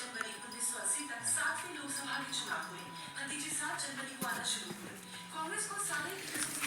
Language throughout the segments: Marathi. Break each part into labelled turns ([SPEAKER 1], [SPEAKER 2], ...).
[SPEAKER 1] जनवरी उन्नीस सौ अस्सी तक सातवीं लोकसभा के चुनाव हुए। नतीजे सात जनवरी को आना शुरू हुए। कांग्रेस को साढ़े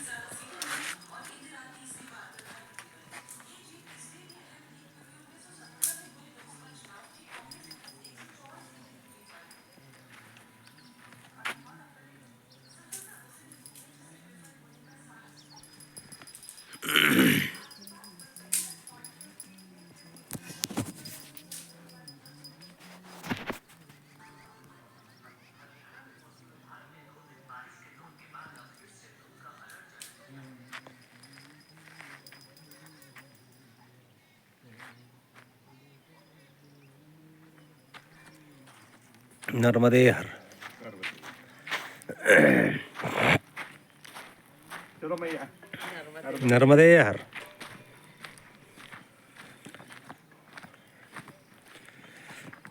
[SPEAKER 2] नर्मदे हर। नर्मदे हर।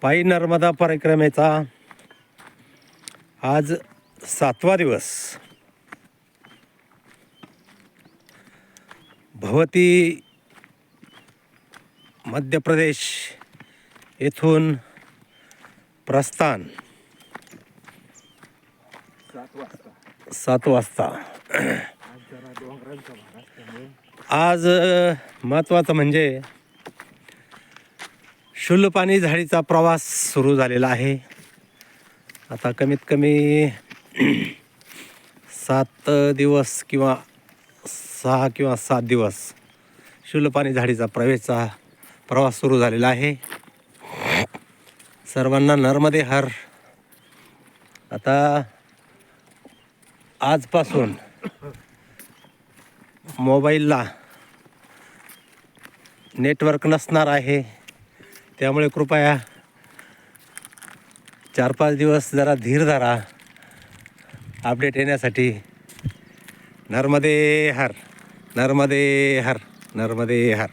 [SPEAKER 2] पायी नर्मदा परिक्रमेचा आज सातवा दिवस। भवती मध्य प्रदेश येथून प्रस्थान.
[SPEAKER 3] सात वाजता. आज
[SPEAKER 2] महत्त्वाचं म्हणजे शुल्लपाणी झाडीचा प्रवास सुरू झालेला आहे. आता कमीत कमी सात दिवस किंवा सहा किंवा सात दिवस शुल्लपाणी झाडीचा प्रवेशचा प्रवास सुरू झालेला आहे. सर्वांना नर्मदे हर. आता आजपासून मोबाईलला नेटवर्क नसणार आहे. त्यामुळे कृपया चार पाच दिवस जरा धीर धरा. अपडेट येण्यासाठी. नर्मदे हर नर्मदे हर नर्मदे हर.